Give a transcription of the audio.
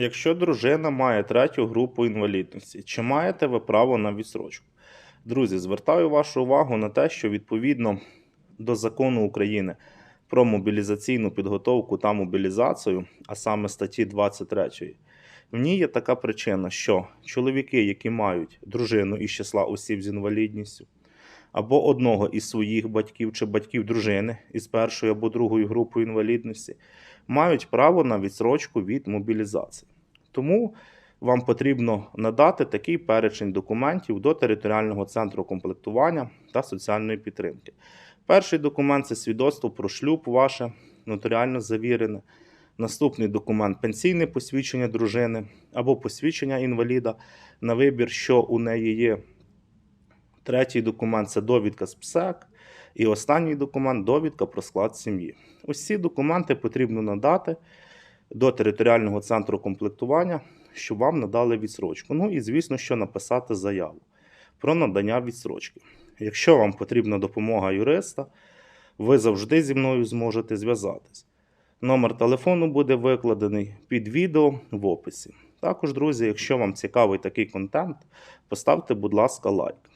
Якщо дружина має третю групу інвалідності, чи маєте ви право на відсрочку? Друзі, звертаю вашу увагу на те, що відповідно до закону України про мобілізаційну підготовку та мобілізацію, а саме статті 23, в ній є така причина, що чоловіки, які мають дружину із числа осіб з інвалідністю, або одного із своїх батьків чи батьків дружини із першої або другої групи інвалідності, мають право на відсрочку від мобілізації. Тому вам потрібно надати такий перечень документів до територіального центру комплектування та соціальної підтримки. Перший документ це свідоцтво про шлюб ваше, нотаріально завірене. Наступний документ пенсійне посвідчення дружини або посвідчення інваліда на вибір, що у неї є. Третій документ це довідка з ПСЕК. І останній документ довідка про склад сім'ї. Ці документи потрібно надати до територіального центру комплектування, щоб вам надали відсрочку. Ну і звісно, що написати заяву про надання відсрочки. Якщо вам потрібна допомога юриста, ви завжди зі мною зможете зв'язатись. Номер телефону буде викладений під відео в описі. Також, друзі, якщо вам цікавий такий контент, поставте, будь ласка, лайк.